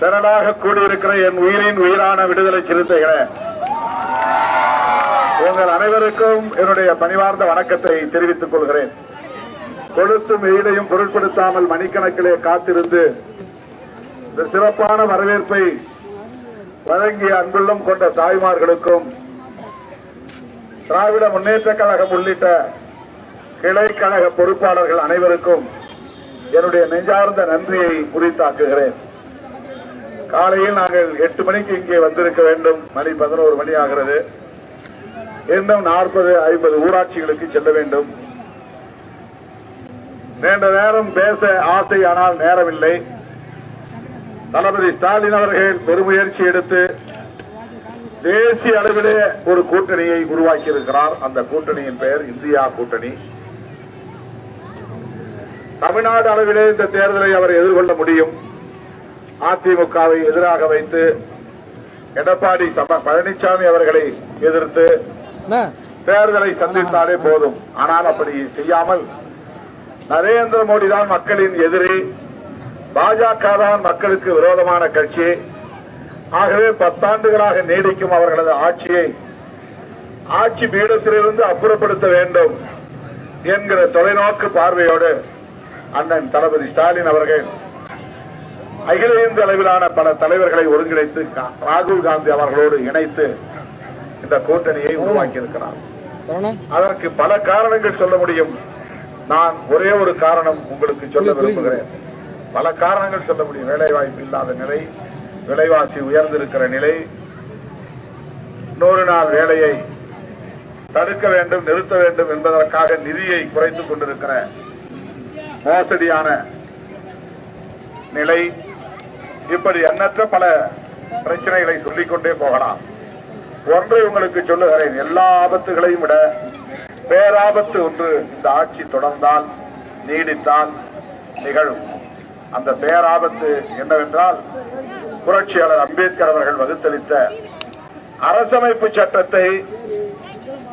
திரளாக கூடியிருக்கிற என் உயிரின் உயிரான விடுதலை சிறுத்தைகளே உங்கள் அனைவருக்கும் என்னுடைய பணிவார்ந்த வணக்கத்தை தெரிவித்துக் கொள்கிறேன். கொழுத்தும் வெயிலையும் பொருட்படுத்தாமல் மணிக்கணக்கிலே காத்திருந்து இந்த சிறப்பான வரவேற்பை வழங்கிய அன்புள்ளம் கொண்ட தாய்மார்களுக்கும் திராவிட முன்னேற்ற கழகம் உள்ளிட்ட கிளை கழக பொறுப்பாளர்கள் அனைவருக்கும் என்னுடைய நெஞ்சார்ந்த நன்றியை குறித்தாக்குகிறேன். காலையில் நாங்கள் எட்டு மணிக்கு இங்கே வந்திருக்க வேண்டும். மணி பதினோரு மணி ஆகிறது. இன்னும் நாற்பது ஐம்பது ஊராட்சிகளுக்கு செல்ல வேண்டும். நீண்ட நேரம் பேச ஆசை ஆனால் நேரமில்லை. தளபதி ஸ்டாலின் அவர்கள் பெருமுயற்சி எடுத்து தேசிய அளவிலே ஒரு கூட்டணியை உருவாக்கி இருக்கிறார் அந்த கூட்டணியின் பெயர் இந்தியா கூட்டணி. தமிழ்நாடு அளவிலே இந்த தேர்தலை அவர் எதிர்கொள்ள முடியும். அதிமுகவை எதிராக வைத்து எடப்பாடி சம- பழனிசாமி அவர்களை எதிர்த்து தேர்தலை சந்தித்தாலே போதும். ஆனால் அப்படி செய்யாமல் நரேந்திர மோடி தான் மக்களின் எதிரி. பாஜக தான் மக்களுக்கு விரோதமான கட்சி. ஆகவே பத்தாண்டுகளாக நீடிக்கும் அவர்களது ஆட்சியை ஆட்சி பீடத்திலிருந்து அப்புறப்படுத்த வேண்டும் என்கிற தொலைநோக்கு பார்வையோடு அண்ணன் தளபதி ஸ்டாலின் அவர்கள் அகில இந்திய அளவிலான பல தலைவர்களை ஒருங்கிணைத்து ராகுல் காந்தி அவர்களோடு இணைத்து இந்த கூட்டணியை உருவாக்கியிருக்கிறார். சரவணா அதற்கு பல காரணங்கள் சொல்ல முடியும். நான் ஒரே ஒரு காரணம் உங்களுக்கு சொல்ல விரும்புகிறேன். பல காரணங்கள் சொல்ல முடியும். வேலை வாய்ப்பு இல்லாத நிலை விலைவாசி உயர்ந்திருக்கிற நிலை நூறு நாள் வேலையை தடுக்க வேண்டும் நிறுத்த வேண்டும் என்பதற்காக நிதியை குறைத்துக் கொண்டிருக்கிற மோசடியான நிலை இப்படி எண்ணற்ற பல பிரச்சனைகளை சொல்லிக்கொண்டே போகலாம். ஒன்றை உங்களுக்கு சொல்லுகிறேன் எல்லா ஆபத்துகளையும் விட பேராபத்து ஒன்று இந்த ஆட்சி தொடர்ந்தால் நீடித்தால் நிகழும். அந்த பேராபத்து என்னவென்றால் புரட்சியாளர் அம்பேத்கர் அவர்கள் வகுத்தளித்த அரசமைப்பு சட்டத்தை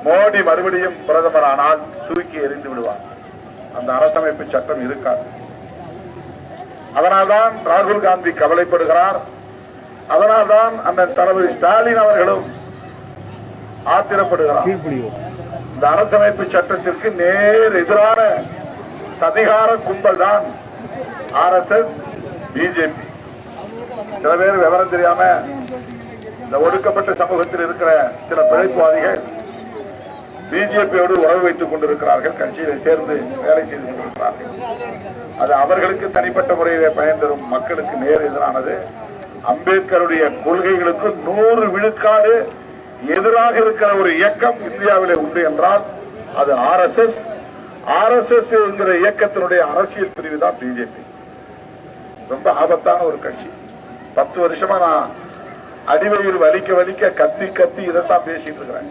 மோடி மறுபடியும் பிரதமரானால் தூக்கி எறிந்து விடுவார். அந்த அரசமைப்பு சட்டம் இருக்காது. அதனால்தான் ராகுல் காந்தி கவலைப்படுகிறார். அதனால்தான் அந்த தளபதி ஸ்டாலின் அவர்களும் ஆத்திரப்படுகிறார். இந்த அரசமைப்பு சட்டத்திற்கு நேர் எதிரான சதிகார கும்பல் தான் ஆர் எஸ் எஸ் பிஜேபி சில பேர் விவரம் தெரியாம இந்த ஒடுக்கப்பட்ட சமூகத்தில் இருக்கிற சில பிழைப்புவாதிகள் பிஜேபியோடு உறவு வைத்துக் கொண்டிருக்கிறார்கள் கட்சியில சேர்ந்து வேலை செய்து கொண்டிருக்கிறார்கள். அது அவர்களுக்கு தனிப்பட்ட முறையிலே பயன் தரும் மக்களுக்கு நேர் எதிரானது. அம்பேத்கருடைய கொள்கைகளுக்கு நூறு விழுக்காடு எதிராக இருக்கிற ஒரு இயக்கம் இந்தியாவிலே உண்டு என்றால் அது R S S. R S S என்கிற இயக்கத்தினுடைய அரசியல் பிரிவு தான் பிஜேபி. ரொம்ப ஆபத்தான ஒரு கட்சி. பத்து வருஷமா நான் அடிவயிறு வலிக்க வலிக்க கத்தி கத்தி இதைத்தான் பேசிட்டு இருக்கிறேன்.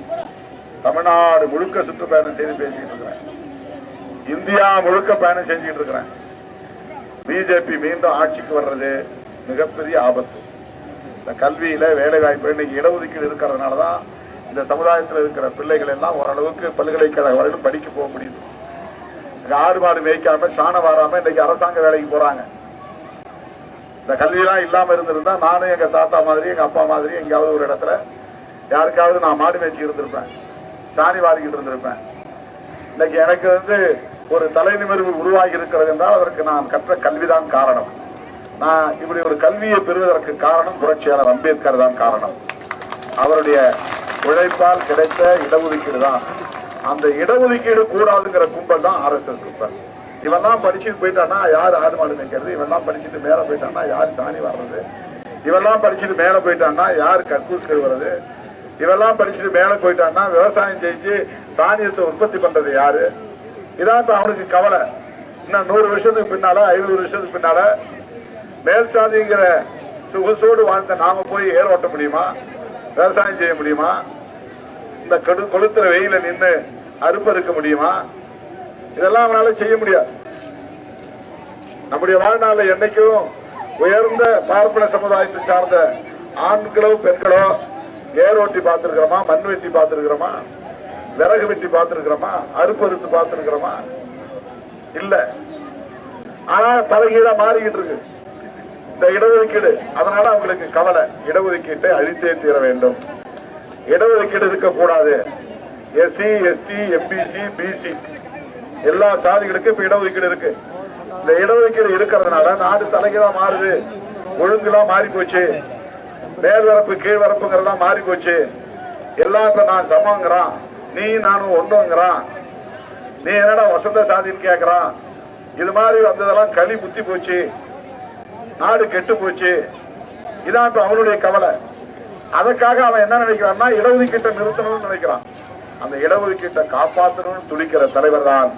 தமிழ்நாடு முழுக்க சுற்றுப்பயணம் செய்து பேசிட்டு இருக்கிறேன். இந்தியா முழுக்க பயணம் செஞ்சுட்டு இருக்கிறேன். பிஜேபி மீண்டும் ஆட்சிக்கு வர்றது மிகப்பெரிய ஆபத்து. இந்த கல்வியில வேலை வாய்ப்பு இன்னைக்கு இடஒதுக்கீடு இருக்கிறதுனாலதான் இந்த சமுதாயத்தில் இருக்கிற பிள்ளைகள் எல்லாம் ஓரளவுக்கு பல்கலைக்கழக வரையிலும் படிக்க போக முடியுது. ஆடு மாடு மேய்க்காம சாணம் வாராம இன்னைக்கு அரசாங்க வேலைக்கு போறாங்க. இந்த கல்வியெல்லாம் இல்லாம இருந்திருந்தா நானும் எங்க தாத்தா மாதிரி எங்க அப்பா மாதிரி எங்கேயாவது ஒரு இடத்துல யாருக்காவது நான் மாடு மேய்ச்சி இருந்திருப்பேன். சாணி வாரிக்கிட்டு இருந்திருப்பேன். இன்னைக்கு எனக்கு வந்து ஒரு தலை நிமிர்வு உருவாகி இருக்கிறது என்றால் அதற்கு நான் கற்ற கல்விதான் காரணம். நான் இப்படி ஒரு கல்வியை பெறுவதற்கு காரணம் புரட்சியாளர் அம்பேத்கர் தான் காரணம். அவருடைய உழைப்பால் கிடைத்த இடஒதுக்கீடு தான். அந்த இடஒதுக்கீடு கூடாதுங்கிற கும்பல் தான் ஆர்எஸ்எஸ் கும்பல். இவெல்லாம் படிச்சுட்டு போயிட்டான்னா யார் ஆடு மாடு இவன் இவெல்லாம் படிச்சுட்டு மேல போயிட்டான்னா யார் தானி வர்றது? இவெல்லாம் படிச்சுட்டு மேல போயிட்டான்னா யார் கக்கூஸ் கழுவுறது இவெல்லாம் படிச்சுட்டு மேல போயிட்டான்னா விவசாயம் செஞ்சு தானியத்தை உற்பத்தி பண்றது யாரு? இதான் இப்ப அவனுக்கு கவலை. இன்னும் நூறு வருஷத்துக்கு பின்னால ஐநூறு வருஷத்துக்கு பின்னால மேல் சாதிங்கிற சொகுசோடு வாழ்ந்த நாம போய் ஏர் ஓட்ட முடியுமா? விவசாயம் செய்ய முடியுமா? இந்த கடு கொளுத்துற வெயில நின்று அறுப்பறுக்க முடியுமா? இதெல்லாம் அவனால செய்ய முடியாது. நம்முடைய வாழ்நாள் என்னைக்கும் உயர்ந்த பார்ப்பன சமுதாயத்தை சார்ந்த ஆண்களோ பெண்களோ ஏர் ஓட்டி பார்த்திருக்கிறோமா? மண் வெட்டி பார்த்திருக்கிறோமா? விறகு வெட்டி பார்த்திருக்கிறோமா? அறுப்பறுத்து பார்த்திருக்கிறோமா? இல்ல. ஆனா தலைகீழா மாறிக்கிட்டு இருக்கு. இந்த இடஒதுக்கீடு. அதனால அவங்களுக்கு கவலை. இடஒதுக்கீட்டை அழித்தே தீர வேண்டும். இடஒதுக்கீடு இருக்கக்கூடாது. SC ST MBC BC. எல்லா சாதிகளுக்கும் இப்ப இடஒதுக்கீடு இருக்கு. இந்த இடஒதுக்கீடு இருக்கிறதுனால நாடு தலைகீழா மாறுது. ஒழுங்குலாம் மாறி போச்சு மேல்வரப்பு கீழ்வரப்புங்கிறதெல்லாம் மாறி போச்சு எல்லாம் இப்ப நான் சமங்கிறான் நீ நானும் ஒண்ணுங்கிறான். நீ என்னடா வசந்த சாதின்னு கேக்குறான். இது மாதிரி வந்ததெல்லாம் களி புத்தி போச்சு. நாடு கெட்டு போச்சு. இதான் இப்ப அவனுடைய கவலை. அதற்காக அவன் என்ன நினைக்கிறான்னா இடஒதுக்கீட்டை நிறுத்தணும்னு நினைக்கிறான். அந்த இடஒதுக்கீட்டை காப்பாற்றணும்னு துடிக்கிற தலைவர் தான்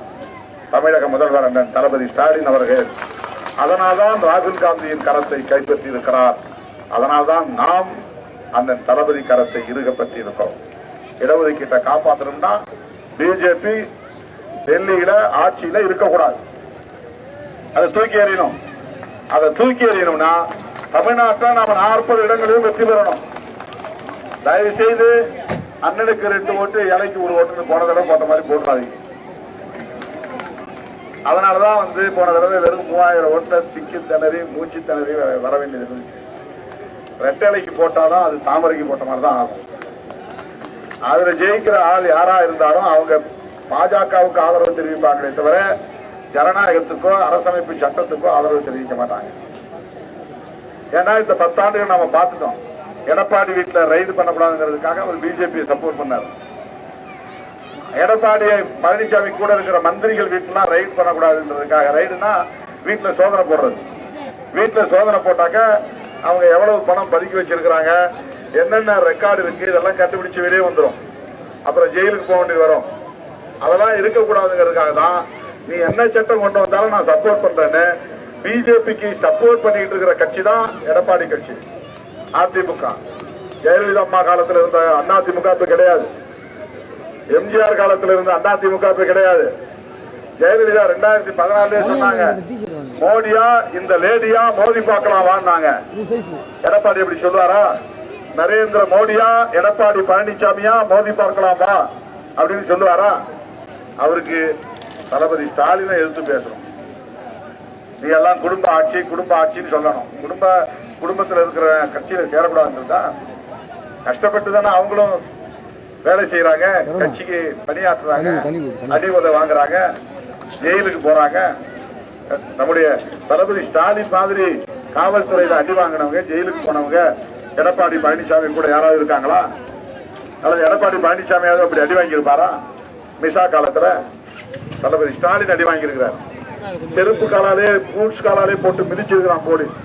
தமிழக முதல்வர் அண்ணன் தளபதி ஸ்டாலின் அவர்கள். அதனால்தான் ராகுல் காந்தியின் கரத்தை கைப்பற்றி இருக்கிறார் அதனால்தான் நாம் அண்ணன் தளபதி கரத்தை இறுக பற்றி இருக்கோம் இடஒதுக்கீட்டை காப்பாற்றணும்னா பிஜேபி டெல்லியில ஆட்சியில இருக்கக்கூடாது. அதை தூக்கி எறியணும். அதை தூக்கி எறியணும்னா தமிழ்நாட்டில் நாம நாற்பது இடங்களிலும் வெற்றி பெறணும். தயவு செய்து அண்ணனுக்கு ரெண்டு ஓட்டு இலைக்கு ஒரு ஓட்டுன்னு போன தடவை போட்ட மாதிரி போட்டாதீங்க அதனாலதான் வந்து போன தடவை வெறும் மூவாயிரம் ஓட்டுல திக்கி திணறி மூச்சு திணறி வர வேண்டியது இருந்துச்சு. ரெட்டலைக்கு போட்டாதான் அது தாமரைக்கு போட்ட மாதிரி தான் ஆகும். அதுல ஜெயிக்கிற ஆள் யாரா இருந்தாலும் அவங்க பாஜகவுக்கு ஆதரவு தெரிவிப்பாங்களே தவிர ஜனநாயகத்துக்கோ அரசமைப்பு சட்டத்துக்கோ ஆதரவு தெரிவிக்க மாட்டாங்க. ஏன்னா இந்த பத்தாண்டுகள் நம்ம பார்த்துட்டோம். எடப்பாடி வீட்டில் ரைடு பண்ணக்கூடாதுங்கிறதுக்காக அவர் பிஜேபி சப்போர்ட் பண்ணார். எடப்பாடி பழனிசாமி கூட இருக்கிற மந்திரிகள் வீட்டுலாம் ரைடு பண்ணக்கூடாதுன்றதுக்காக ரைடுனா வீட்டில் சோதனை போடுறது. வீட்டில் சோதனை போட்டாக்க அவங்க எவ்வளவு பணம் பதுக்கி வச்சிருக்கிறாங்க என்னென்ன ரெக்கார்டு இருக்கு இதெல்லாம் கண்டுபிடிச்சு வெளியே வந்துடும் அப்புறம் ஜெயிலுக்கு போக வேண்டியது வரும். அதெல்லாம் இருக்கக்கூடாதுங்கிறதுக்காக தான் நீ என்ன சட்டம் கொண்டு வந்தாலும் நான் சப்போர்ட் பண்றேன்னு பிஜேபிக்கு சப்போர்ட் பண்ணிட்டு இருக்கிற கட்சி தான் எடப்பாடி கட்சி. அதிமுக. ஜெயலலிதா அம்மா காலத்தில் இருந்த அதிமுக இப்ப கிடையாது. எம்ஜிஆர் காலத்தில் இருந்த அதிமுக இப்ப கிடையாது. ஜெயலலிதா ரெண்டாயிரத்தி பதினாலே சொன்னாங்க மோடியா இந்த லேடியா மோதி பார்க்கலாம் எடப்பாடி எப்படி சொல்லுவாரா நரேந்திர மோடியா எடப்பாடி பழனிசாமியா மோதி பார்க்கலாமா? அப்படின்னு சொல்லுவாரா? அவருக்கு தளபதி ஸ்டாலினை எதிர்த்து பேசணும். நீ எல்லாம் குடும்ப ஆட்சி குடும்ப ஆட்சின்னு சொல்லணும். குடும்ப குடும்பத்துல இருக்கிற கட்சியில சேரக்கூடாதுன்றதா? கஷ்டப்பட்டு தானே அவங்களும் வேலை செய்யறாங்க கட்சிக்கு பணியாற்றுறாங்க அடி உதை வாங்குறாங்க. ஜெயிலுக்கு போறாங்க. நம்முடைய தளபதி ஸ்டாலின் மாதிரி காவல்துறையில அடி வாங்கினவங்க ஜெயிலுக்கு போனவங்க எடப்பாடி பழனிசாமி கூட யாராவது இருக்காங்களா? அல்லது எடப்பாடி பழனிசாமியாவது அப்படி அடி வாங்கியிருப்பாரா? மிசா காலத்துல தளபதி ஸ்டாலின் அடி வாங்கியிருக்கிறார். செருப்பு காலாலே பூட்ஸ் காலாலே போட்டு மிதிச்சிருக்கிறான் போலீஸ்.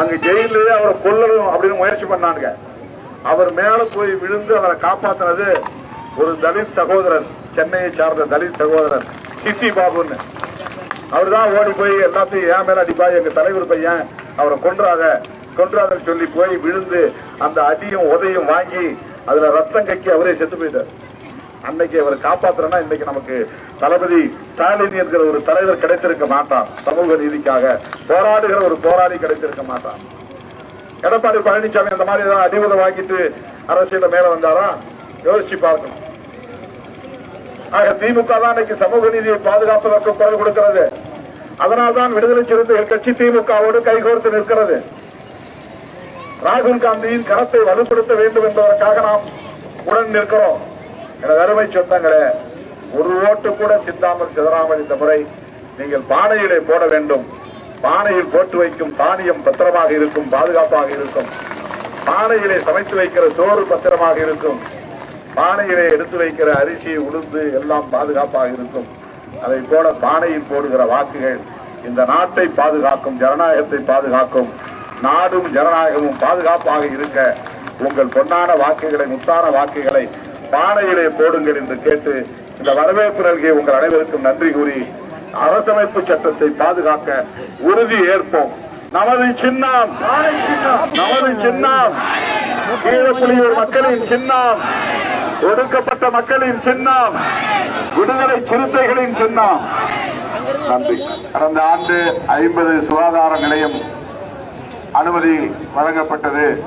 அங்க ஜெயிலே அவரை கொல்லணும் அப்படின்னு முயற்சி பண்ணானுங்க. அவர் மேல போய் விழுந்து அவரை காப்பாத்தினது ஒரு தலித் சகோதரர் சென்னையை சார்ந்த தலித் சகோதரர். சித்தி பாபுன்னு. அவர் தான் ஓடி போய் எல்லாத்தையும் ஏன் மேல அடிப்பா எங்க தலைவர் பையன் அவரை கொன்றாத கொன்றாதன்னு சொல்லி போய் விழுந்து அந்த அடியும் உதையும் வாங்கி அதுல ரத்தம் கக்கி அவரே செத்து போயிட்டார். அன்னைக்கு அவர் காப்பாத்துறனா இன்னைக்கு நமக்கு தளபதி ஸ்டாலின் என்கிற ஒரு தலைவர் கிடைத்திருக்க மாட்டான். சமூக நீதிக்காக போராடுகிற ஒரு போராடி கிடைத்திருக்க மாட்டான். எடப்பாடி பழனிசாமி அந்த மாதிரி ஏதாவது அடிவுதை வாங்கிட்டு அரசியல மேல வந்தாரா? யோசிச்சு பார்க்கணும். திமுக தான் இன்னைக்கு சமூக நீதியை பாதுகாப்பதற்கு குரல் கொடுக்கிறது. அதனால்தான் விடுதலை சிறுத்தைகள் கட்சி திமுகவோடு கைகோர்த்து நிற்கிறது. ராகுல் காந்தியின் கரத்தை வலுப்படுத்த வேண்டும் என்பதற்காக நாம் உடன் நிற்கிறோம். எனது அருமை சொந்தங்களே ஒரு ஓட்டு கூட சிந்தாமல் சிதறாமல் இந்த முறை நீங்கள் பானையிலே போட வேண்டும். பானையில் போட்டு வைக்கும் தானியம் பத்திரமாக இருக்கும் பாதுகாப்பாக இருக்கும். பானையிலே சமைத்து வைக்கிற சோறு பத்திரமாக இருக்கும். பானையிலே எடுத்து வைக்கிற அரிசி உளுந்து எல்லாம் பாதுகாப்பாக இருக்கும். அதை போல பானையில் போடுகிற வாக்குகள் இந்த நாட்டை பாதுகாக்கும் ஜனநாயகத்தை பாதுகாக்கும் நாடும் ஜனநாயகமும் பாதுகாப்பாக இருக்க உங்கள் பொன்னான வாக்குகளை முத்தான வாக்குகளை பானையிலே போடுங்கள் என்று கேட்டு இந்த வரவேற்பு நல்கிய உங்கள் அனைவருக்கும் நன்றி கூறி அரசமைப்பு சட்டத்தை பாதுகாக்க உறுதி ஏற்போம். நமது சின்னம் நமது சின்னம். கீழப்புலியூர் மக்களின் சின்னம். ஒடுக்கப்பட்ட மக்களின் சின்னம். விடுதலை சிறுத்தைகளின் சின்னம். நன்றி. கடந்த ஆண்டு ஐம்பது சுகாதார நிலையம் அனுமதி வழங்கப்பட்டது.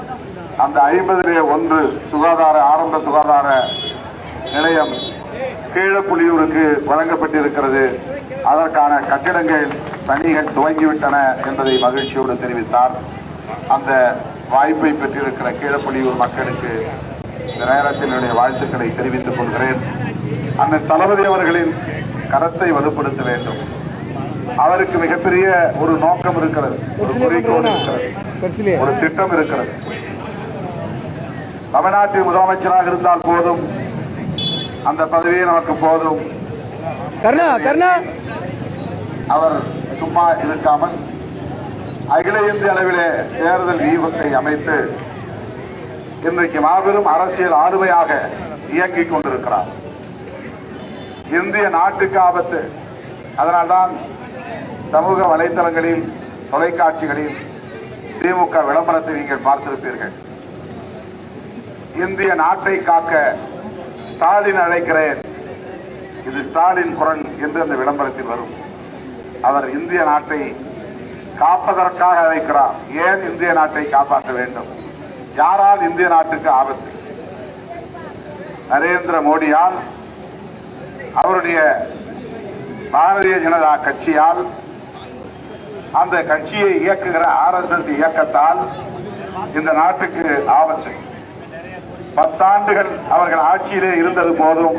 அந்த ஐம்பதிலே ஒன்று சுகாதார ஆரம்ப சுகாதார நிலையம் கீழப்புலியூருக்கு வழங்கப்பட்டிருக்கிறது. அதற்கான கட்டிடங்கள் பணிகள் துவங்கிவிட்டன என்பதை மகிழ்ச்சியோடு தெரிவித்தார். அந்த வாய்ப்பை பெற்றிருக்கிற கீழப்புலியூர் மக்களுக்கு இந்த நேரத்தில் என்னுடைய வாழ்த்துக்களை தெரிவித்துக் கொள்கிறேன். அண்ணன் தளபதி அவர்களின் கரத்தை வலுப்படுத்த வேண்டும். அவருக்கு மிகப்பெரிய ஒரு நோக்கம் இருக்கிறது. ஒரு குறிக்கோள் இருக்கிறது. ஒரு திட்டம் இருக்கிறது. தமிழ்நாட்டில் முதலமைச்சராக இருந்தால் போதும். அந்த பதவியே நமக்கு போதும். அவர் சும்மா இருக்காமல் அகில இந்திய அளவிலே தேர்தல் வியூகத்தை அமைத்து இன்றைக்கு மாபெரும் அரசியல் ஆளுமையாக இயங்கிக் கொண்டிருக்கிறார். இந்திய நாட்டுக்கு ஆபத்து. அதனால்தான் சமூக வலைத்தளங்களில் தொலைக்காட்சிகளில் திமுக விளம்பரத்தை நீங்கள் பார்த்திருப்பீர்கள். இந்திய நாட்டை காக்க ஸ்டாலின் அழைக்கிறேன். இது ஸ்டாலின் குரல் என்று அந்த விளம்பரத்தில் வரும். அவர் இந்திய நாட்டை காப்பதற்காக அழைக்கிறார். ஏன் இந்திய நாட்டை காப்பாற்ற வேண்டும்? யாரால் இந்திய நாட்டுக்கு ஆபத்து? நரேந்திர மோடியால் அவருடைய பாரதிய ஜனதா கட்சியால் அந்த கட்சியை இயக்குகிற ஆர்எஸ்எஸ் இயக்கத்தால் இந்த நாட்டுக்கு ஆபத்து. பத்தாண்டுகள் அவர்கள் ஆட்சியிலே இருந்தது போதும்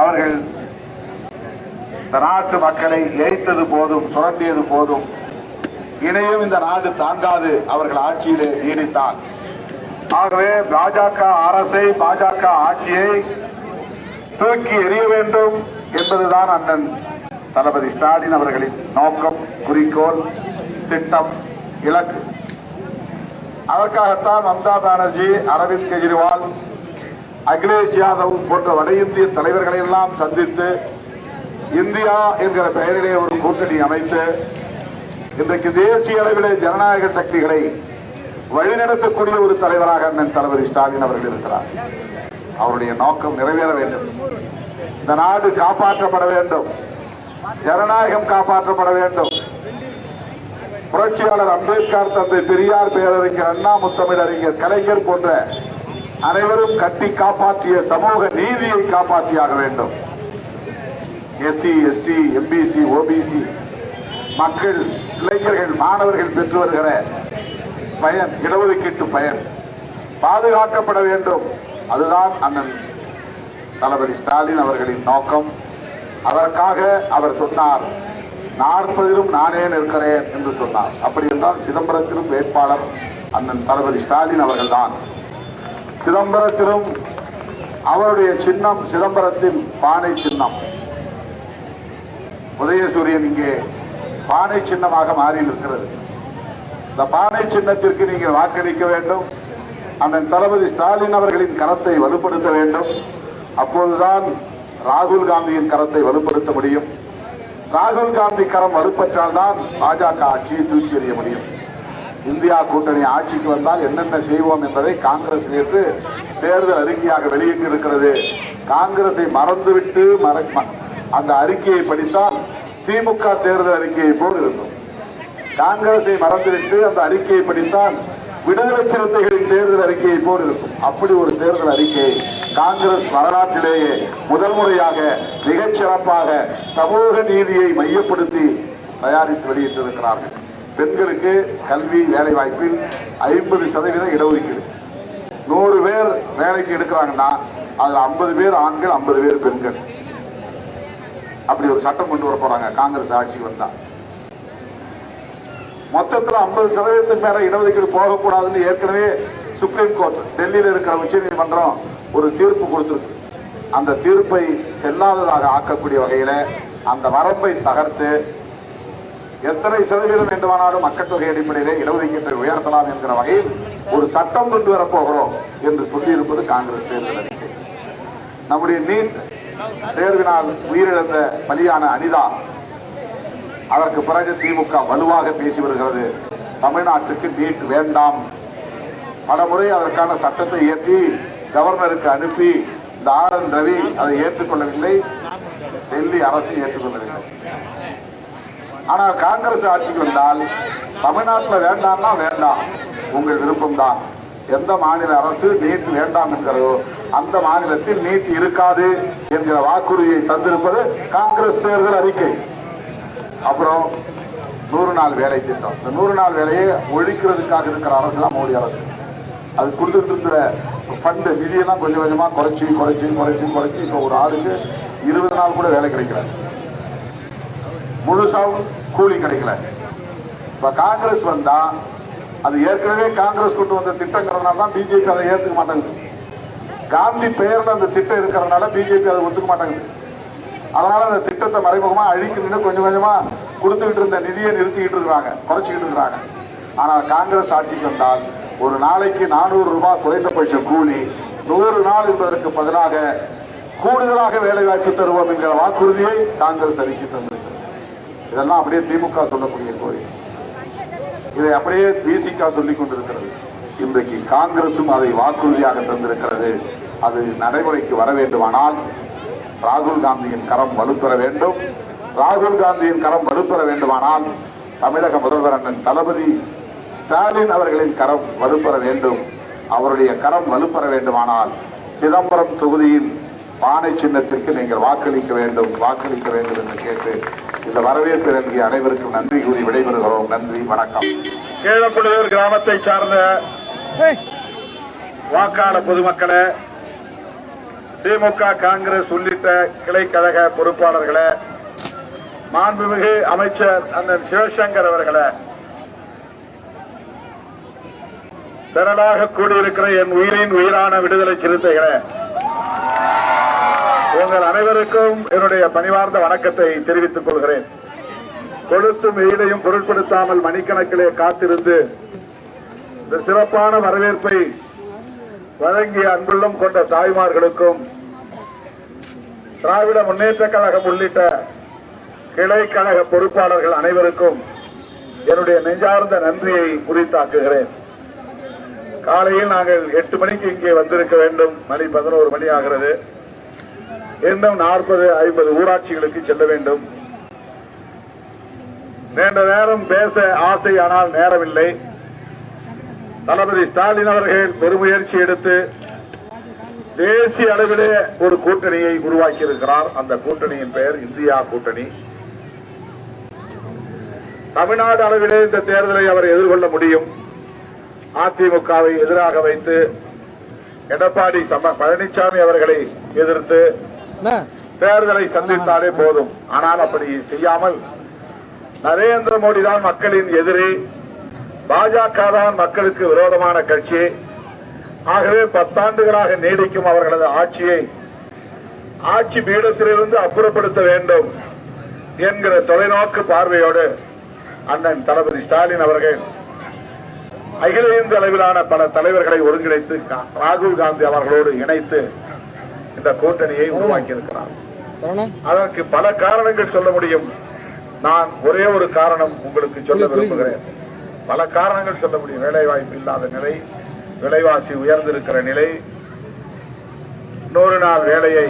அவர்கள் இந்த நாட்டு மக்களை ஏய்த்தது போதும் சுரண்டியது போதும். இணையும் இந்த நாடு தாங்காது அவர்கள் ஆட்சியிலே நீடித்தார் ஆகவே பாஜக அரசை பாஜக ஆட்சியை தூக்கி எறிய வேண்டும் என்பதுதான் அண்ணன் தளபதி ஸ்டாலின் அவர்களின் நோக்கம் குறிக்கோள் திட்டம் இலக்கு. அதற்காகத்தான் மம்தா பானர்ஜி அரவிந்த் கெஜ்ரிவால் அகிலேஷ் யாதவ் போன்ற வட இந்திய தலைவர்களை எல்லாம் சந்தித்து இந்தியா என்கிற பெயரிலே ஒரு கூட்டணி அமைத்து இன்றைக்கு தேசிய அளவிலே ஜனநாயக சக்திகளை வழிநடத்தக்கூடிய ஒரு தலைவராக அண்ணன் தளபதி ஸ்டாலின் அவர்கள் இருக்கிறார். அவருடைய நோக்கம் நிறைவேற வேண்டும். இந்த நாடு காப்பாற்றப்பட வேண்டும். ஜனநாயகம் காப்பாற்றப்பட வேண்டும். புரட்சியாளர் அம்பேத்கர் தந்தை பெரியார் பேரறிஞர் அண்ணா முத்தமிழறிஞர் கலைஞர் போன்ற அனைவரும் கட்டி காப்பாற்றிய சமூக நீதியை காப்பாற்றியாக வேண்டும். எஸ்சி எஸ்டி எம்பிசி ஓபிசி மக்கள் இளைஞர்கள் மாணவர்கள் பெற்று வருகிற பயன் இடஒதுக்கீட்டு பயன். பாதுகாக்கப்பட வேண்டும். அதுதான் அண்ணன் தளபதி ஸ்டாலின் அவர்களின் நோக்கம். அதற்காக அவர் சொன்னார் நாற்பதிலும் நானே நிற்கிறேன் என்று சொன்னார். அப்படி என்றால் சிதம்பரத்திலும் வேட்பாளர் அண்ணன் தளபதி ஸ்டாலின் அவர்கள்தான். சிதம்பரத்திலும் அவருடைய சின்னம் சிதம்பரத்தின் பானை சின்னம். உதயசூரியன் இங்கே பானை சின்னமாக மாறி நிற்கிறது. இந்த பானை சின்னத்திற்கு நீங்கள் வாக்களிக்க வேண்டும். அண்ணன் தளபதி ஸ்டாலின் அவர்களின் கரத்தை வலுப்படுத்த வேண்டும். அப்போதுதான் ராகுல் காந்தியின் கரத்தை வலுப்படுத்த முடியும். ராகுல் காந்தி கரம் வலுப்பற்றால்தான் பாஜக ஆட்சியை தூக்கி எறிய முடியும். இந்தியா கூட்டணி ஆட்சிக்கு வந்தால் என்னென்ன செய்வோம் என்பதை காங்கிரஸ் நேற்று தேர்தல் அறிக்கையாக வெளியிட்டிருக்கிறது. காங்கிரஸை மறந்துவிட்டு அந்த அறிக்கையை படித்தால் திமுக தேர்தல் அறிக்கையை போல் இருக்கும். காங்கிரஸை மறந்துவிட்டு அந்த அறிக்கையை படித்தால் விடுதலை சிறுத்தைகளின் தேர்தல் அறிக்கையை போல் இருக்கும். அப்படி ஒரு தேர்தல் அறிக்கையை காங்கிரஸ் வரலாற்றிலேயே முதல் முறையாக மிகச் சிறப்பாக சமூக நீதியை மையப்படுத்தி தயாரித்து வெளியிட்டிருக்கிறார்கள். பெண்களுக்கு கல்வி வேலை வாய்ப்பில் ஐம்பது சதவீத இடஒதுக்கீடு. நூறு பேர் வேலைக்கு எடுக்கிறாங்கன்னா அதுல ஐம்பது பேர் ஆண்கள் ஐம்பது பேர் பெண்கள். அப்படி ஒரு சட்டம் கொண்டு வர போறாங்க. காங்கிரஸ் ஆட்சிக்கு வந்தா மொத்தத்தில் ஐம்பது சதவீதத்துக்கு மேல இடஒதுக்கீடு போகக்கூடாதுன்னு ஏற்கனவே சுப்ரீம் கோர்ட் டெல்லியில் இருக்கிற உச்சநீதிமன்றம் ஒரு தீர்ப்பு கொடுத்திருக்கு. அந்த தீர்ப்பை செல்லாததாக ஆக்கக்கூடிய வகையில அந்த வரம்பை தகர்த்து எத்தனை சதவீதம் வேண்டுமானாலும் மக்கள் அடிப்படையிலே இடஒதுக்கீட்டை உயர்த்தலாம் என்கிற வகையில் ஒரு சட்டம் கொண்டு வரப்போகிறோம் என்று சொல்லியிருப்பது காங்கிரஸ் தேர்தல் அறிக்கை. நம்முடைய நீட் தேர்வினால் உயிரிழந்த பலியான அனிதா அதற்கு பிறகு திமுக வலுவாக பேசி வருகிறது. தமிழ்நாட்டுக்கு நீட் வேண்டாம். பலமுறை அதற்கான சட்டத்தை இயற்றி கவர்னருக்கு அனுப்பி இந்த ஆர் என் ரவி அதை ஏற்றுக்கொள்ளவில்லை. டெல்லி அரசு ஏற்றுக்கொள்ளவில்லை. ஆனால் காங்கிரஸ் ஆட்சிக்கு வந்தால் தமிழ்நாட்டில் வேண்டாம்னா வேண்டாம். உங்கள் விருப்பம்தான். எந்த மாநில அரசு நீட் வேண்டாம் என்கிறதோ அந்த மாநிலத்தில் நீட் இருக்காது என்கிற வாக்குறுதியை தந்திருப்பது காங்கிரஸ் தேர்தல் அறிக்கை. அப்புறம் நூறு நாள் வேலை திட்டம். இந்த நூறு நாள் வேலையை ஒழிக்கிறதுக்காக இருக்கிற அரசு தான் மோடி அரசு. அது கொடுத்துட்டு இருக்கிற ஃபண்டு நிதியெல்லாம் கொஞ்சம் கொஞ்சமா குறைச்சி குறைச்சி குறைச்சி குறைச்சி இப்போ ஒரு ஆளுக்கு இருபது நாள் கூட வேலை கிடைக்கல. முழுசாவும் கூலி கிடைக்கல. இப்ப காங்கிரஸ் வந்தா அது ஏற்கனவே காங்கிரஸ் கொண்டு வந்த திட்டங்கிறதுனால தான் பிஜேபி அதை ஏற்றுக்க மாட்டேங்குது. காந்தி பெயர்ல அந்த திட்டம் இருக்கிறதுனால பிஜேபி அதை ஒத்துக்க மாட்டேங்குது. அதனால அந்த திட்டத்தை மறைமுகமா அழிக்கணும்னு கொஞ்சம் கொஞ்சமா கொடுத்துக்கிட்டு இருந்த நிதியை நிறுத்திக்கிட்டு இருக்கிறாங்க குறைச்சிக்கிட்டு இருக்கிறாங்க. ஆனால் காங்கிரஸ் ஆட்சிக்கு வந்தால் ஒரு நாளைக்கு நானூறு ரூபாய் குறைந்தபட்ச கூலி நூறு நாள் என்பதற்கு பதிலாக கூடுதலாக வேலை வாய்ப்பு தருவோம் என்கிற வாக்குறுதியை காங்கிரஸ் அறிக்கை தந்திருக்கிறது. இதெல்லாம் அப்படியே திமுக சொல்லக்கூடிய கோரிக்கை இதை அப்படியே பிசிக சொல்லிக் கொண்டிருக்கிறது. இன்றைக்கு காங்கிரசும் அதை வாக்குறுதியாக தந்திருக்கிறது. அது நடைமுறைக்கு வர வேண்டுமானால் ராகுல் காந்தியின் கரம் வலுப்பெற வேண்டும். ராகுல் காந்தியின் கரம் வலுப்பெற வேண்டுமானால் தமிழக முதல்வர் அண்ணன் தளபதி ஸ்டாலின் அவர்களின் கரம் வலுப்பெற வேண்டும். அவருடைய கரம் வலுப்பெற வேண்டுமானால் சிதம்பரம் தொகுதியில் பானை சின்னத்திற்கு நீங்கள் வாக்களிக்க வேண்டும். வாக்களிக்க வேண்டும் என்று கேட்டு இந்த வரவேற்பு நல்கிய அனைவருக்கும் நன்றி கூறி விடைபெறுகிறோம். நன்றி வணக்கம். கீழப்புலியூர் கிராமத்தை சார்ந்த வாக்காளர் பொதுமக்களே திமுக காங்கிரஸ் உள்ளிட்ட கிளை கழக பொறுப்பாளர்களை மாண்புமிகு அமைச்சர் அண்ணன் சிவசங்கர் அவர்களை திரளாக கூடியிருக்கிற என் உயிரின் உயிரான விடுதலை சிறுத்தைகளை உங்கள் அனைவருக்கும் என்னுடைய பணிவார்ந்த வணக்கத்தை தெரிவித்துக் கொள்கிறேன். கொடுத்தும் ஈடையும் பொருட்படுத்தாமல் மணிக்கணக்கிலே காத்திருந்து இந்த சிறப்பான வரவேற்பை வழங்கிய அன்புள்ளம் கொண்ட தாய்மார்களுக்கும் திராவிட முன்னேற்ற கழகம் உள்ளிட்ட கிளை கழக பொறுப்பாளர்கள் அனைவருக்கும் என்னுடைய நெஞ்சார்ந்த நன்றியை குறித்தாக்குகிறேன் காலையில் நாங்கள் எட்டு மணிக்கு இங்கே வந்திருக்க வேண்டும். மணி பதினோரு மணி ஆகிறது. இன்னும் நாற்பது ஐம்பது ஊராட்சிகளுக்கு செல்ல வேண்டும். நீண்ட நேரம் பேச ஆசை ஆனால் நேரமில்லை. தளபதி ஸ்டாலின் அவர்கள் பெருமுயற்சி எடுத்து தேசிய அளவிலே ஒரு கூட்டணியை உருவாக்கி இருக்கிறார் அந்த கூட்டணியின் பெயர் இந்தியா கூட்டணி. தமிழ்நாடு அளவிலே இந்த தேர்தலை அவர் எதிர்கொள்ள முடியும். அதிமுகவை எதிராக வைத்து எடப்பாடி சம- பழனிசாமி அவர்களை எதிர்த்து தேர்தலை சந்தித்தாலே போதும். ஆனால் அப்படி செய்யாமல் நரேந்திர மோடி தான் மக்களின் எதிரி. பாஜக தான் மக்களுக்கு விரோதமான கட்சி. ஆகவே பத்தாண்டுகளாக நீடிக்கும் அவர்களது ஆட்சியை ஆட்சி பீடத்திலிருந்து அப்புறப்படுத்த வேண்டும் என்கிற தொலைநோக்கு பார்வையோடு அண்ணன் தளபதி ஸ்டாலின் அவர்கள் அகில இந்திய அளவிலான பல தலைவர்களை ஒருங்கிணைத்து ராகுல் காந்தி அவர்களோடு இணைத்து இந்த கூட்டணியை உருவாக்கியிருக்கிறார். அதற்கு பல காரணங்கள் சொல்ல முடியும். நான் ஒரே ஒரு காரணம் உங்களுக்கு சொல்ல விரும்புகிறேன். பல காரணங்கள் சொல்ல முடியும் வேலை வாய்ப்பு இல்லாத நிலை விலைவாசி உயர்ந்திருக்கிற நிலை நூறு நாள் வேலையை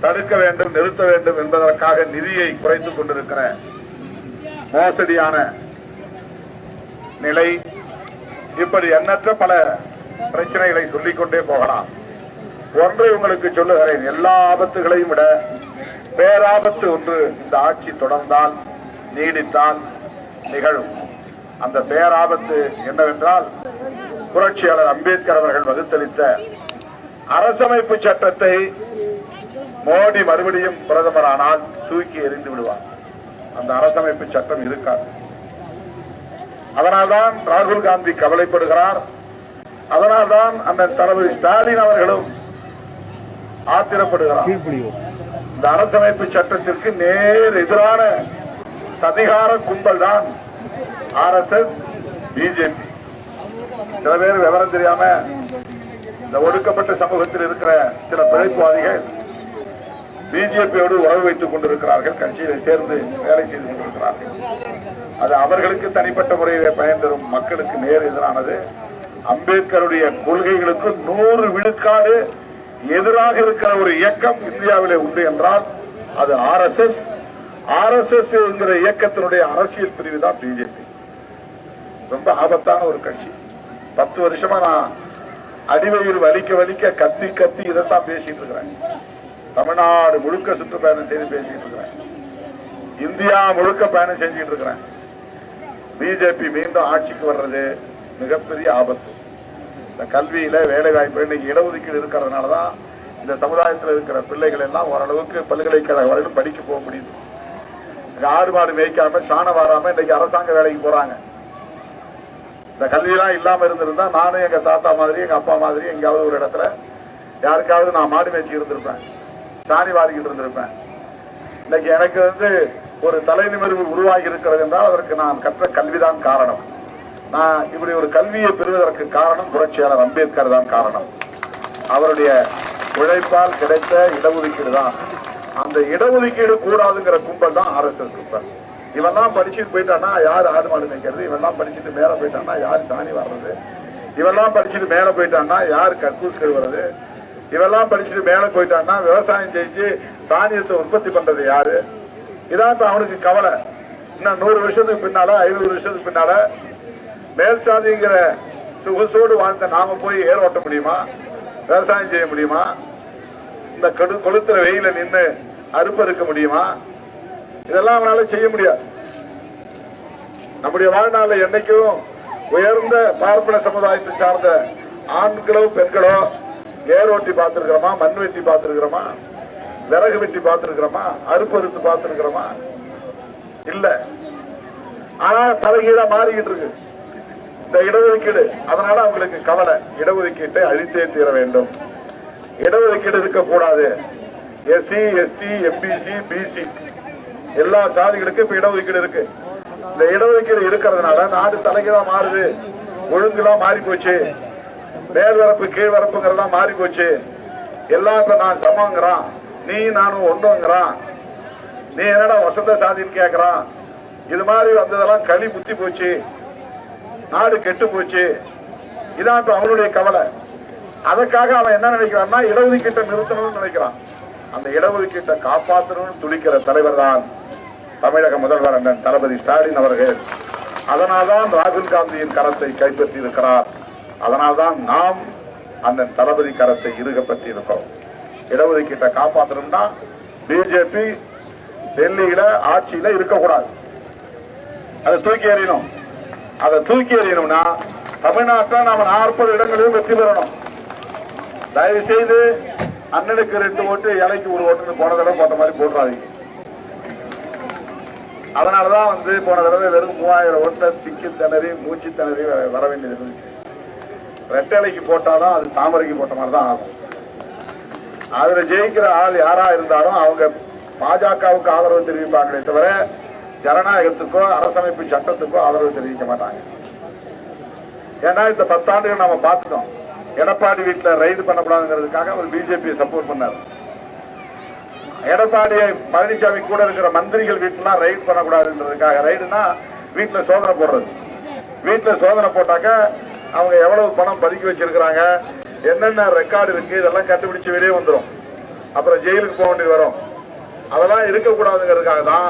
தடுக்க வேண்டும் நிறுத்த வேண்டும் என்பதற்காக நிதியை குறைத்துக் கொண்டிருக்கிற மோசடியான நிலை இப்படி எண்ணற்ற பல பிரச்சனைகளை சொல்லிக்கொண்டே போகலாம். ஒன்றை உங்களுக்கு சொல்லுகிறேன் எல்லா ஆபத்துகளையும் விட பேராபத்து ஒன்று இந்த ஆட்சி தொடர்ந்தால் நீடித்தால் நிகழும். அந்த பேராபத்து என்னவென்றால் புரட்சியாளர் அம்பேத்கர் அவர்கள் வகுத்தளித்த அரசமைப்பு சட்டத்தை மோடி மறுபடியும் பிரதமரானால் தூக்கி எறிந்து விடுவார். அந்த அரசமைப்பு சட்டம் இருக்காது. அதனால்தான் ராகுல் காந்தி கவலைப்படுகிறார். அதனால்தான் அந்த தளபதி ஸ்டாலின் அவர்களும் ஆத்திரப்படுகிறார். இந்த அரசமைப்பு சட்டத்திற்கு நேர் எதிரான சதிகார கும்பல் தான் ஆர் எஸ் எஸ் பிஜேபி சில பேர் விவரம் தெரியாம இந்த ஒடுக்கப்பட்ட சமூகத்தில் இருக்கிற சில பிழைப்புவாதிகள் பிஜேபியோடு உறவு வைத்துக் கொண்டிருக்கிறார்கள் கட்சியில சேர்ந்து வேலை செய்து கொண்டிருக்கிறார்கள். அது அவர்களுக்கு தனிப்பட்ட முறையிலே பயன் தரும் மக்களுக்கு நேர் எதிரானது. அம்பேத்கருடைய கொள்கைகளுக்கு நூறு விழுக்காடு எதிராக இருக்கிற ஒரு இயக்கம் இந்தியாவிலே உண்டு என்றால் அது R S S. R S S என்கிற இயக்கத்தினுடைய அரசியல் பிரிவு தான் பிஜேபி ரொம்ப ஆபத்தான ஒரு கட்சி. பத்து வருஷமா நான் அடிவயிறு வலிக்க வலிக்க கத்தி கத்தி இதைத்தான் பேசிட்டு இருக்கிறேன். தமிழ்நாடு முழுக்க சுற்றுப்பயணம் செய்து பேசிட்டு இருக்கிறேன். இந்தியா முழுக்க பயணம் செஞ்சுட்டு இருக்கிறேன். பிஜேபி மீண்டும் ஆட்சிக்கு வர்றது மிகப்பெரிய ஆபத்து. இந்த கல்வியில வேலை வாய்ப்பு இன்னைக்கு இடஒதுக்கீடு இருக்கிறதுனாலதான் இந்த சமுதாயத்தில் இருக்கிற பிள்ளைகள் எல்லாம் ஓரளவுக்கு பல்கலைக்கழக வரையிலும் படிக்க போக முடியுது. ஆடு மாடு மேய்க்காம சாணம் வாராம இன்னைக்கு அரசாங்க வேலைக்கு போறாங்க. இந்த கல்வியெல்லாம் இல்லாம இருந்திருந்தா நானும் எங்க தாத்தா மாதிரி எங்க அப்பா மாதிரி எங்கேயாவது ஒரு இடத்துல யாருக்காவது நான் மாடு மேய்ச்சி இருந்திருப்பேன். சாணி வாரிக்கிட்டு இருந்திருப்பேன். இன்னைக்கு எனக்கு வந்து ஒரு தலைநிமிர்வு உருவாகி இருக்கிறது என்றால் அதற்கு நான் கற்ற கல்விதான் காரணம். நான் இப்படி ஒரு கல்வியை பெறுவதற்கு காரணம் புரட்சியாளர் அம்பேத்கர் தான் காரணம். அவருடைய உழைப்பால் கிடைத்த இடஒதுக்கீடு தான். அந்த இடஒதுக்கீடு கூடாதுங்கிற கும்பல் தான் ஆர்எஸ்எஸ் கும்பல். இவெல்லாம் படிச்சுட்டு போயிட்டான்னா யார் ஆடு மாடு மேய்க்கிறது? இவெல்லாம் படிச்சுட்டு மேல போயிட்டான்னா யார் தானி வர்றது? இவெல்லாம் படிச்சுட்டு மேல போயிட்டான்னா யார் கக்கூஸ் கழுவுறது? இவெல்லாம் படிச்சுட்டு மேல போயிட்டான்னா விவசாயம் செஞ்சு தானியத்தை உற்பத்தி பண்றது யாரு? இதான் இப்ப அவனுக்கு கவலை. இன்னும் நூறு வருஷத்துக்கு பின்னால ஐநூறு வருஷத்துக்கு பின்னால மேல் சாதிங்கிற சொகுசோடு வாழ்ந்த நாம போய் ஏர் ஓட்ட முடியுமா? விவசாயம் செய்ய முடியுமா? இந்த கொளுத்துற வெயில நின்று அறுப்பறுக்க முடியுமா? இதெல்லாம் அவனால செய்ய முடியாது. நம்முடைய வாழ்நாள என்னைக்கும் உயர்ந்த பார்ப்பன சமுதாயத்தை சார்ந்த ஆண்களோ பெண்களோ ஏர் ஓட்டி பார்த்திருக்கிறோமா? மண் வெட்டி பார்த்திருக்கிறோமா? விறகு வெட்டி பார்த்திருக்கிறோமா? அறுப்பறுத்து பார்த்திருக்கிறோமா? இல்ல. ஆனா தலைகீழா மாறிக்கிட்டு இருக்கு. இந்த இடஒதுக்கீடு. அதனால அவங்களுக்கு கவலை. இடஒதுக்கீட்டை அழித்தே தீர வேண்டும். இடஒதுக்கீடு இருக்கக்கூடாது. SC ST MBC BC. எல்லா சாதிகளுக்கும் இப்ப இடஒதுக்கீடு இருக்கு. இந்த இடஒதுக்கீடு இருக்கிறதுனால நாடு தலைகீழா மாறுது. ஒழுங்குலாம் மாறி போச்சு மேல்வரப்பு கீழ்வரப்புங்கிறதெல்லாம் மாறி போச்சு எல்லாம் இப்ப நான் சமங்கிறான் நீ நானும் ஒன்றுங்கிறான் நீ என்னடா வசந்த சாதின்னு கேக்குறான். இது மாதிரி வந்ததெல்லாம் களி புத்தி போச்சு. நாடு கெட்டு போச்சு. இதான் இப்ப அவனுடைய கவலை. அதற்காக அவன் என்ன நினைக்கிறான்னா இடஒதுக்கீட்டை நிறுத்தணும்னு நினைக்கிறான். அந்த இடஒதுக்கீட்டை காப்பாற்றணும்னு துடிக்கிற தலைவர் தான் தமிழக முதல்வர் அண்ணன் தளபதி ஸ்டாலின் அவர்கள் அதனால்தான் ராகுல் காந்தியின் கரத்தை கைப்பற்றி இருக்கிறார் அதனால்தான் நாம் அண்ணன் தளபதி கரத்தை இறுக பற்றி இருக்கிறோம் இடஒதுக்கீட்டை காப்பாற்றணும்னா பிஜேபி டெல்லியில ஆட்சியில இருக்கக்கூடாது. அதை தூக்கி எறியணும். அதை தூக்கி எறியணும்னா தமிழ்நாட்டில் நாம நாற்பது இடங்களிலும் வெற்றி பெறணும். தயவு செய்து அண்ணனுக்கு ரெண்டு ஓட்டு இலைக்கு ஒரு ஓட்டுன்னு போன தடவை போட்ட மாதிரி போட்டுறாதீங்க. அதனாலதான் வந்து போன தடவை வெறும் மூவாயிரம் ஓட்ட திக்கி திணறி மூச்சு திணறி வர- வேண்டியது இருந்துச்சு. ரெட்டலைக்கு போட்டாதான் அது தாமரைக்கு போட்ட மாதிரி தான் ஆகும். அதுல ஜெயிக்கிற ஆள் யாரா இருந்தாலும் அவங்க பாஜகவுக்கு ஆதரவு தெரிவிப்பாங்களே தவிர ஜனநாயகத்துக்கோ அரசமைப்பு சட்டத்துக்கோ ஆதரவு தெரிவிக்க மாட்டாங்க. ஏன்னா இந்த பத்தாண்டுகள் நம்ம பார்த்துட்டோம். எடப்பாடி வீட்டில் ரைடு பண்ணக்கூடாதுங்கிறதுக்காக அவர் பிஜேபியை சப்போர்ட் பண்ணார். எடப்பாடி பழனிசாமி கூட இருக்கிற மந்திரிகள் வீட்டுலாம் ரைடு பண்ணக்கூடாதுன்றதுக்காக ரைடுனா வீட்டுல சோதனை போடுறது. வீட்டுல சோதனை போட்டாக்க அவங்க எவ்வளவு பணம் பதுக்கி வச்சிருக்கிறாங்க என்னென்ன ரெக்கார்டு இருக்கு இதெல்லாம் கண்டுபிடிச்சு வெளியே வந்துடும் அப்புறம் ஜெயிலுக்கு போக வேண்டியது வரும். அதெல்லாம் இருக்கக்கூடாதுங்கிறதுக்காக தான்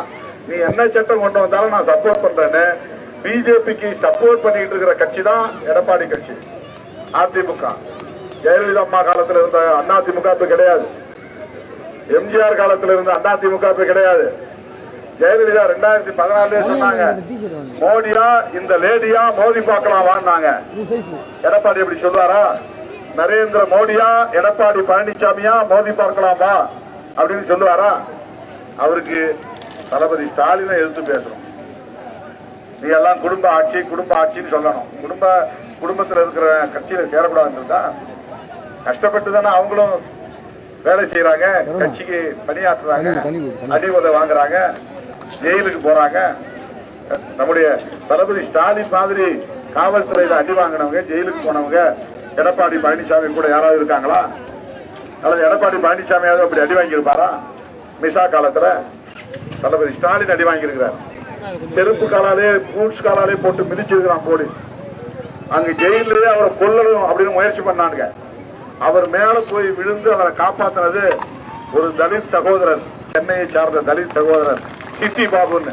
நீ என்ன சட்டம் கொண்டு வந்தாலும் நான் சப்போர்ட் பண்றேன்னு பிஜேபிக்கு சப்போர்ட் பண்ணிட்டு இருக்கிற கட்சி தான் எடப்பாடி கட்சி. அதிமுக. ஜெயலலிதா அம்மா காலத்தில் இருந்த அதிமுக இப்ப கிடையாது. எம்ஜிஆர் காலத்துல இருந்த அதிமுக இப்ப கிடையாது. ஜெயலலிதா ரெண்டாயிரத்தி பதினாலே சொன்னாங்க மோடியா இந்த லேடியா மோதி பார்க்கலாம் வான்னாங்க எடப்பாடி எப்படி சொல்றாரா நரேந்திர மோடியா எடப்பாடி பழனிசாமியா மோதி பார்க்கலாமா? அப்படின்னு சொல்லுவாரா? அவருக்கு தளபதி ஸ்டாலினை எதிர்த்து பேசணும். நீ எல்லாம் குடும்ப ஆட்சி குடும்ப ஆட்சின்னு சொல்லணும். குடும்ப குடும்பத்துல இருக்கிற கட்சியில சேரக்கூடாதுன்னு கஷ்டப்பட்டு தானே அவங்களும் வேலை செய்யறாங்க கட்சிக்கு பணியாற்றுறாங்க அடி உதை வாங்குறாங்க ஜெயிலுக்கு போறாங்க. நம்முடைய தளபதி ஸ்டாலின் மாதிரி காவல்துறையில அடி வாங்கினவங்க ஜெயிலுக்கு போனவங்க எடப்பாடி பழனிசாமி கூட யாராவது இருக்காங்களா? அல்லது எடப்பாடி பழனிசாமியாவது அப்படி அடி வாங்கியிருப்பாரா? மிசா காலத்துல தளபதி ஸ்டாலின் அடி வாங்கியிருக்கிறார். செருப்பு காலாலே பூட்ஸ் காலாலே போட்டு மிதிச்சிருக்கிறான் போலீஸ். அங்க ஜெயிலே அவரை கொல்லணும் அப்படின்னு முயற்சி பண்ணானுங்க. அவர் மேல போய் விழுந்து அவரை காப்பாத்தினது ஒரு தலித் சகோதரன் சென்னையை சார்ந்த தலித் சகோதரன் சிட்டி பாபுன்னு.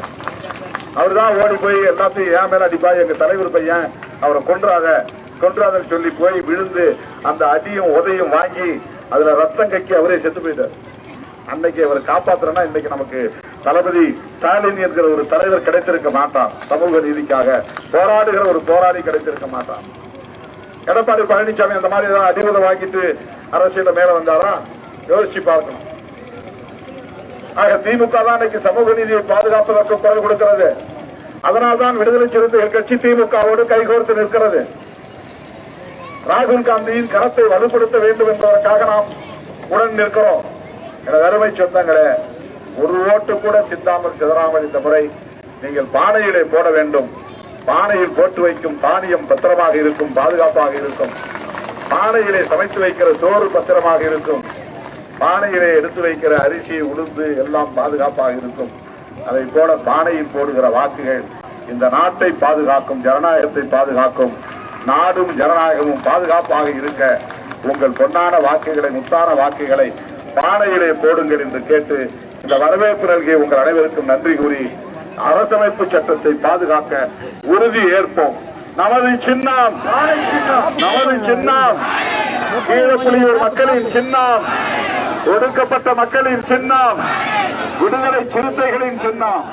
அவர் தான் ஓடி போய் எல்லாத்தையும் ஏன் மேல அடிப்பா எங்க தலைவர் பையன் அவரை கொன்றாத கொன்றாதன்னு சொல்லி போய் விழுந்து அந்த அடியும் உதையும் வாங்கி அதுல ரத்தம் கக்கி அவரே செத்து போயிட்டார். அன்னைக்கு அவர் காப்பாத்துறனா இன்னைக்கு நமக்கு தளபதி ஸ்டாலின் என்கிற ஒரு தலைவர் கிடைத்திருக்க மாட்டான் சமூக நீதிக்காக போராடுகிற ஒரு போராளி கிடைத்திருக்க மாட்டான் எடப்பாடி பழனிசாமி அந்த மாதிரி ஏதாவது அடிமதை வாங்கிட்டு அரசியல மேல வந்தாரா? யோசிச்சு பார்க்கணும். ஆக திமுக தான் இன்னைக்கு சமூக நீதியை பாதுகாப்பதற்கு குரல் கொடுக்கிறது. அதனால்தான் விடுதலை சிறுத்தைகள் கட்சி திமுகவோடு கைகோர்த்து நிற்கிறது. ராகுல் காந்தியின் கரத்தை வலுப்படுத்த வேண்டும் என்பதற்காக நாம் உடன் நிற்கிறோம். எனது அருமை சொந்தங்களே ஒரு ஓட்டு கூட சிந்தாமல் சிதறாமல் இந்த முறை நீங்கள் பானையிலே போட வேண்டும். பானையில் போட்டு வைக்கும் தானியம் பத்திரமாக இருக்கும் பாதுகாப்பாக இருக்கும். பானையிலே சமைத்து வைக்கிற சோறு பத்திரமாக இருக்கும். பானையிலே எடுத்து வைக்கிற அரிசி உளுந்து எல்லாம் பாதுகாப்பாக இருக்கும். அதை போல பானையில் போடுகிற வாக்குகள் இந்த நாட்டை பாதுகாக்கும் ஜனநாயகத்தை பாதுகாக்கும் நாடும் ஜனநாயகமும் பாதுகாப்பாக இருக்க உங்கள் பொன்னான வாக்குகளை முத்தான வாக்குகளை பானையிலே போடுங்கள் என்று கேட்டு இந்த வரவேற்பு நல்கிய உங்கள் அனைவருக்கும் நன்றி கூறி அரசமைப்பு சட்டத்தை பாதுகாக்க உறுதி ஏற்போம். நமது சின்னம். நமது சின்னம். கீழப்புலியூர் மக்களின் சின்னம். ஒடுக்கப்பட்ட மக்களின் சின்னம். விடுதலை சிறுத்தைகளின் சின்னம்.